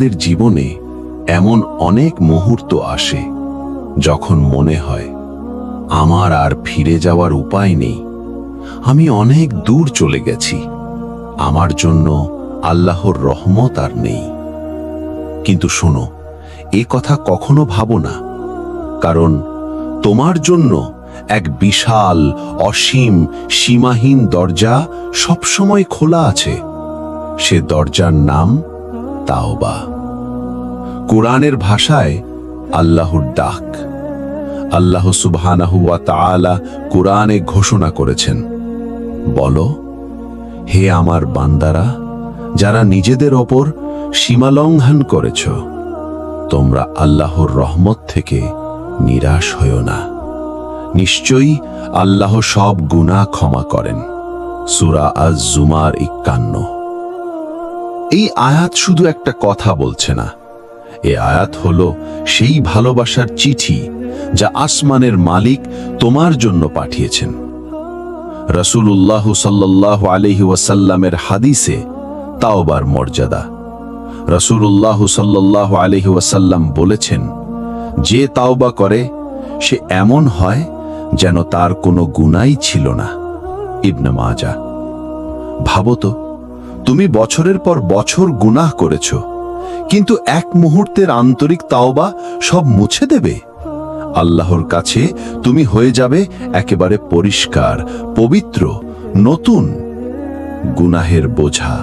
আমাদের জীবনে এমন অনেক মুহূর্ত আসে যখন মনে হয়, আমার আর ফিরে যাওয়ার উপায় নেই। আমি অনেক দূর চলে গেছি। আমার জন্য আল্লাহর রহমত আর নেই। কিন্তু শোনো, এ কথা কখনো ভাবো না, কারণ তোমার জন্য এক বিশাল, অসীম, সীমাহীন দরজা সবসময় খোলা আছে। সে দরজার নাম তাওবা। কোরআনের ভাষায় আল্লাহর ডাক। আল্লাহ সুবহানাহু ওয়া তাআলা কোরআনে ঘোষণা করেছেন, বলো, হে আমার বান্দারা, যারা নিজেদের ওপর সীমালঙ্ঘন করেছ, তোমরা আল্লাহর রহমত থেকে নিরাশ হইও না। নিশ্চয়ই আল্লাহ সব গুনাহ ক্ষমা করেন। সুরা আজ জুমার ইক্কান্ন এই আয়াত শুধু একটা কথা বলছে না এ আয়াত হল সেই ভালোবাসার চিঠি যা আসমানের মালিক তোমার জন্য পাঠিয়েছেন। রসুল্লাহ সাল্লাহ আলহি ওয়াসাল্লামের হাদিসে তাওবার মর্যাদা। রসুল্লাহ সাল্লাহ আলহি ওয়াসাল্লাম বলেছেন, যে তাওবা করে, সে এমন হয় যেন তার কোনো গুনাই ছিল না। ইবনে মাজা ভাবো তো, তুমি বছরের পর বছর গুনাহ করেছ কিন্তু এক মুহূর্তের আন্তরিক তাওবা সব মুছে দেবে। আল্লাহর কাছে তুমি হয়ে যাবে একেবারে পরিষ্কার, পবিত্র, নতুন গুনাহের বোঝা।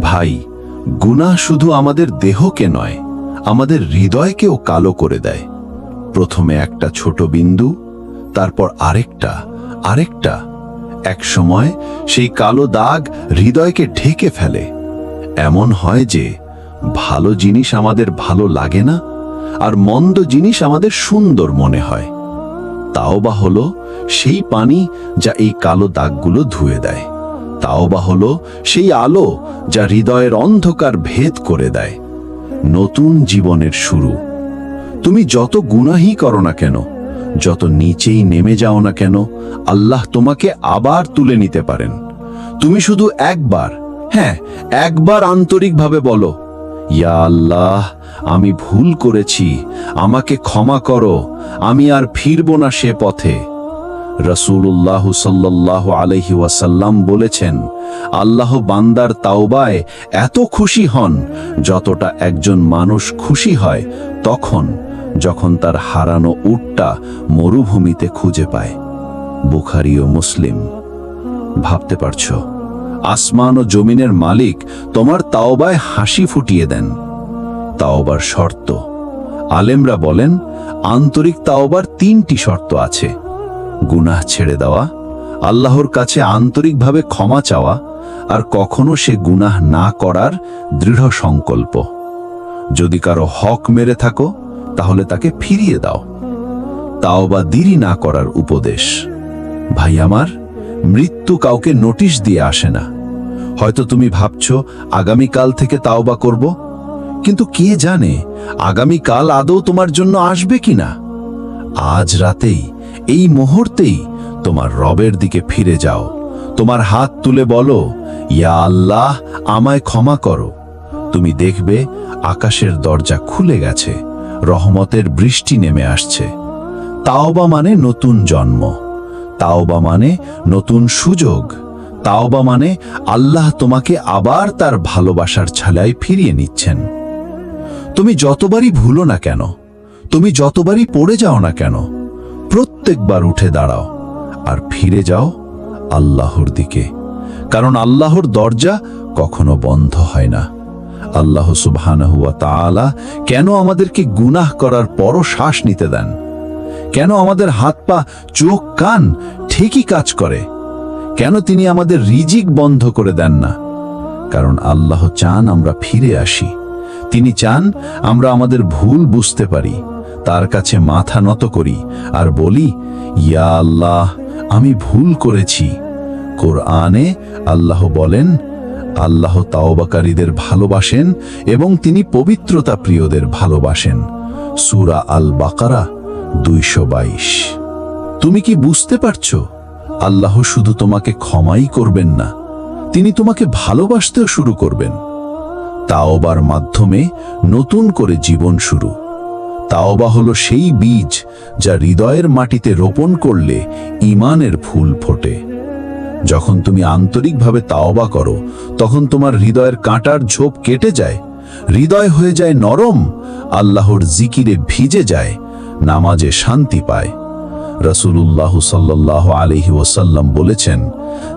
ভাই, গুনাহ শুধু আমাদের দেহকে নয়, আমাদের হৃদয়কেও কালো করে দেয়। প্রথমে একটা ছোট বিন্দু, তারপর আরেকটা আরেকটা। এক সময় সেই কালো দাগ হৃদয়কে ঢেকে ফেলে। এমন হয় যে ভালো জিনিস আমাদের ভালো লাগে না, আর মন্দ জিনিস আমাদের সুন্দর মনে হয়। তাও বা হলো সেই পানি যা এই কালো দাগগুলো ধুয়ে দেয়। তাও বা হলো সেই আলো যা হৃদয়ের অন্ধকার ভেদ করে দেয়। নতুন জীবনের শুরু। তুমি যত গুনাহি করো না কেন, যত নিচেই নেমে যাও না কেন, আল্লাহ তোমাকে আবার তুলে নিতে পারেন। তুমি শুধু একবার হ্যাঁ একবার আন্তরিকভাবে বলো ইয়া আল্লাহ, আমি ভুল করেছি, আমাকে ক্ষমা করো, আমি আর ফিরব না সে পথে। রসুল্লাহ সাল্লাহ আলহি ওয়াসাল্লাম বলেছেন, আল্লাহ বান্দার তাওবায় এত খুশি হন, যতটা একজন মানুষ খুশি হয় তখন, যখন তার হারানো উটটা মরুভূমিতে খুঁজে পায়। বুখারি ও মুসলিম, ভাবতে পারছ? আসমান ও জমিনের মালিক তোমার তাওবায় হাসি ফুটিয়ে দেন। তাওবার শর্ত। আলেমরা বলেন, আন্তরিক তাওবার তিনটি শর্ত আছে। গুনাহ ছেড়ে দেওয়া, আল্লাহর কাছে আন্তরিকভাবে ক্ষমা চাওয়া, আর কখনো সে গুনাহ না করার দৃঢ় সংকল্প। যদি কারও হক মেরে থাকো, তাহলে তাকে ফিরিয়ে দাও। তাও বা দেরি না করার উপদেশ। ভাই আমার মৃত্যু কাউকে নোটিশ দিয়ে আসে না। হয়তো তুমি ভাবছ, আগামীকাল থেকে তাওবা করব। কিন্তু কে জানে, আগামীকাল আদৌ তোমার জন্য আসবে কিনা? আজ রাতেই, এই মুহূর্তেই তোমার রবের দিকে ফিরে যাও। তোমার হাত তুলে বলো, ইয়া আল্লাহ, আমায় ক্ষমা করো। তুমি দেখবে, আকাশের দরজা খুলে গেছে, রহমতের বৃষ্টি নেমে আসছে। তাওবা মানে নতুন জন্ম। তাওবা মানে নতুন সুযোগ। তাওবা মানে আল্লাহ তোমাকে আবার তার ভালোবাসার ছালায় ফিরিয়ে নিচ্ছেন। তুমি যতবারই ভুলো না কেন, তুমি যতবারই পড়ে যাও না কেন, প্রত্যেকবার উঠে দাঁড়াও আর ফিরে যাও আল্লাহর দিকে। কারণ আল্লাহর দরজা কখনো বন্ধ হয় না। আল্লাহ সুবহানাহু ওয়া তাআলা কেন আমাদেরকে গুনাহ করার পরও শ্বাস নিতে দেন? কেন আমাদের হাত পা, চোখ, কান ঠিকই কাজ করে? কেন তিনি আমাদের রিজিক বন্ধ করে দেন না? কারণ আল্লাহ চান আমরা ফিরে আসি। তিনি চান আমরা আমাদের ভুল বুঝতে পারি, তার কাছে মাথা নত করি আর বলি, ইয়া আল্লাহ, আমি ভুল করেছি। কোরআনে আল্লাহ বলেন, আল্লাহ তাওবাকারীদের ভালোবাসেন এবং তিনি পবিত্রতা প্রিয়দের ভালোবাসেন। সুরা আল বাকারা দুইশো বাইশ। তুমি কি বুঝতে পারছ? আল্লাহ শুধু তোমাকে ক্ষমাই করবেন না, তিনি তোমাকে ভালোবাসতেও শুরু করবেন। তাওবার মাধ্যমে নতুন করে জীবন শুরু। তাওবা হলো সেই বীজ যা হৃদয়ের মাটিতে রোপণ করলে ইমানের ফুল ফোটে। যখন তুমি আন্তরিকভাবে তাওবা করো, তখন তোমার হৃদয়ের কাঁটার ঝোপ কেটে যায়, হৃদয় হয়ে যায় নরম, আল্লাহর জিকিরে ভিজে যায় নামাজে শান্তি পায়। রসুল্লাহ সাল্লাহ আলহি ওসাল্লাম বলেছেন,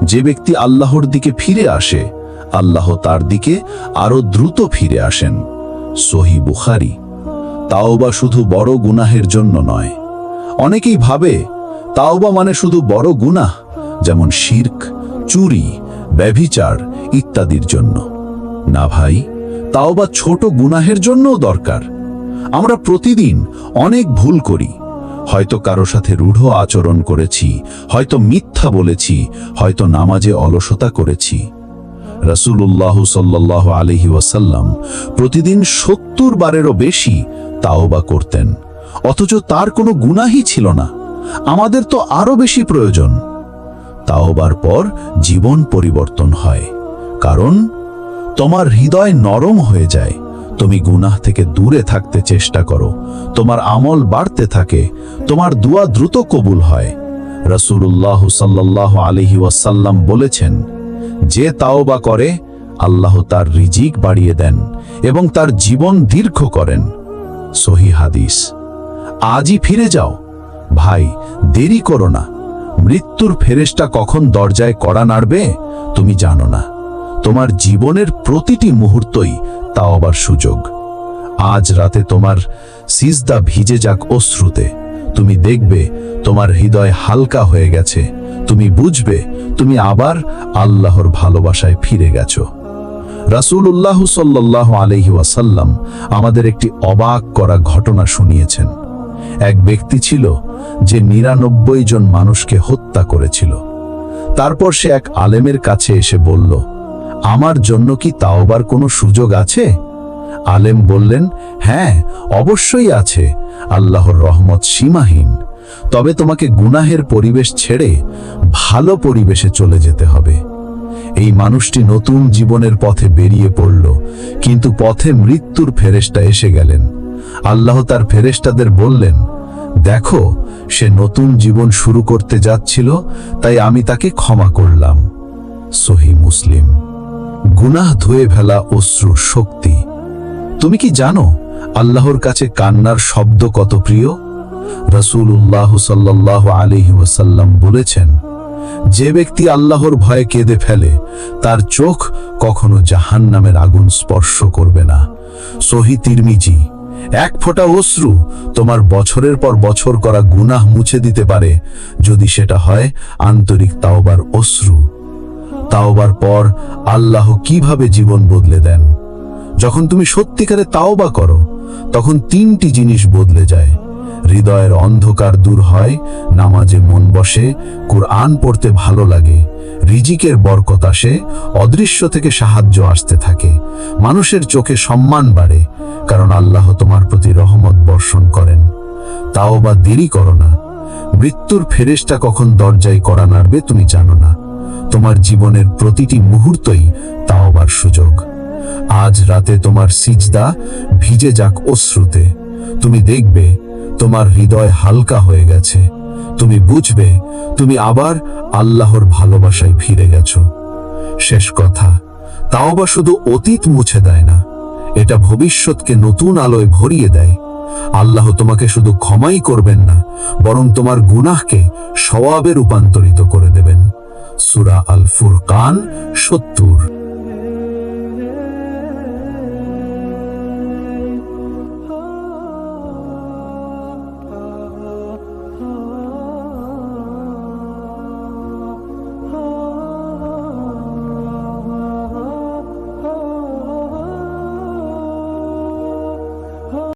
যে ব্যক্তি আল্লাহর দিকে ফিরে আসে, আল্লাহ তার দিকে আরও দ্রুত ফিরে আসেন। সহি বুখারি। তাও বা শুধু বড় গুনাহের জন্য নয়। অনেকেই ভাবে তাও বা মানে শুধু বড় গুনাহ, যেমন শির্ক, চুরি, ব্যভিচার ইত্যাদির জন্য। না ভাই তাও বা ছোট গুনাহের জন্যও দরকার। আমরা প্রতিদিন অনেক ভুল করি। হয়তো কারও সাথে রূঢ় আচরণ করেছি, হয়তো মিথ্যা বলেছি, হয়তো নামাজে অলসতা করেছি। রসুল্লাহ সাল্লাহ আলহি ওয়াসাল্লাম প্রতিদিন সত্তর বারেরও বেশি তাওবা করতেন। অথচ তার কোনো গুনাহি ছিল না। আমাদের তো আরও বেশি প্রয়োজন। তাওবার পর জীবন পরিবর্তন হয়। কারণ তোমার হৃদয় নরম হয়ে যায়। তুমি গুনাহ থেকে দূরে থাকতে চেষ্টা করো। তোমার আমল বাড়তে থাকে। তোমার দুয়া দ্রুত কবুল হয়। রসুল্লাহ সাল্লাহ আলহি ওয়াসাল্লাম বলেছেন, যে তাওবা করে, আল্লাহ তার রিজিক বাড়িয়ে দেন এবং তার জীবন দীর্ঘ করেন। সহি হাদিস। আজই ফিরে যাও। ভাই, দেরি করো না। মৃত্যুর ফেরেশটা কখন দরজায় কড়া নাড়বে, তুমি জানো না। তোমার জীবনের প্রতিটি মুহূর্তই তাও আবার সুযোগ। আজ রাতে তোমার সিজদা ভিজে যাক অশ্রুতে। তুমি দেখবে তোমার হৃদয় হালকা হয়ে গেছে। তুমি বুঝবে তুমি আবার আল্লাহর ভালোবাসায় ফিরে গেছো। রাসূলুল্লাহ সাল্লাহ আলহি ওয়াসাল্লাম আমাদের একটি অবাক করা ঘটনা শুনিয়েছেন। এক ব্যক্তি ছিল যে নিরানব্বই জন মানুষকে হত্যা করেছিল। তারপর সে এক আলেমের কাছে এসে বলল আমার জন্য কি তাওবার কোনো সুযোগ আছে? আলেম বললেন হ্যাঁ অবশ্যই আছে। আল্লাহর রহমত সীমাহীন। তবে তোমাকে গুনাহের পরিবেশ ছেড়ে ভালো পরিবেশে চলে যেতে হবে। এই মানুষটি নতুন জীবনের পথে বেরিয়ে পড়ল, কিন্তু পথে মৃত্যুর ফেরেশটা এসে গেলেন। আল্লাহ তার ফেরেশতাদের বললেন, দেখো, সে নতুন জীবন শুরু করতে যাচ্ছিল, তাই আমি তাকে ক্ষমা করলাম। সহি মুসলিম। গুনাহ ধুয়ে ফেলা অশ্রুর শক্তি। তুমি কি জানো আল্লাহর কাছে কান্নার শব্দ কত প্রিয়? রসুল্লাহ সাল্লাহ আলিহি ওয়াসাল্লাম বলেছেন, যে ব্যক্তি আল্লাহর ভয়ে কেঁদে ফেলে, তার চোখ কখনো জাহান নামের আগুন স্পর্শ করবে না। সহি তিরমিজি, এক ফোঁটা অশ্রু তোমার বছরের পর বছর করা গুনাহ মুছে দিতে পারে। যদি সেটা হয়, আন্তরিক তাওবার অশ্রু তাওবার পর আল্লাহ কীভাবে জীবন বদলে দেন? যখন তুমি সত্যিকারে তাওবা করো, তখন তিনটি জিনিস বদলে যায়। হৃদয়ের অন্ধকার দূর হয়, নামাজে মন বসে, কুরআন পড়তে ভালো লাগে, রিজিকের বরকত আসে, অদৃশ্য থেকে সাহায্য আসতে থাকে, মানুষের চোখে সম্মান বাড়ে, কারণ আল্লাহ তোমার প্রতি রহমত বর্ষণ করেন। তাও বা দেরি করো না। মৃত্যুর ফেরেশটা কখন দরজায় করা নাড়বে তুমি জানো না। তোমার জীবনের প্রতিটি মুহূর্তই তাওবার সুযোগ। আজ রাতে তোমার সিজদা ভিজে যাক অশ্রুতে। তুমি দেখবে তোমার হৃদয় হালকা হয়ে গেছে। তুমি বুঝবে তুমি আবার আল্লাহর ভালোবাসায় ফিরে গেছো। শেষ কথা, তাও বা শুধু অতীত মুছে দেয় না, এটা ভবিষ্যৎকে নতুন আলোয় ভরিয়ে দেয়। আল্লাহ তোমাকে শুধু ক্ষমাই করবেন না, বরং তোমার গুনাহকে সওয়াবে রূপান্তরিত করে দেবেন। সুরা আল ফুরকান সত্তর।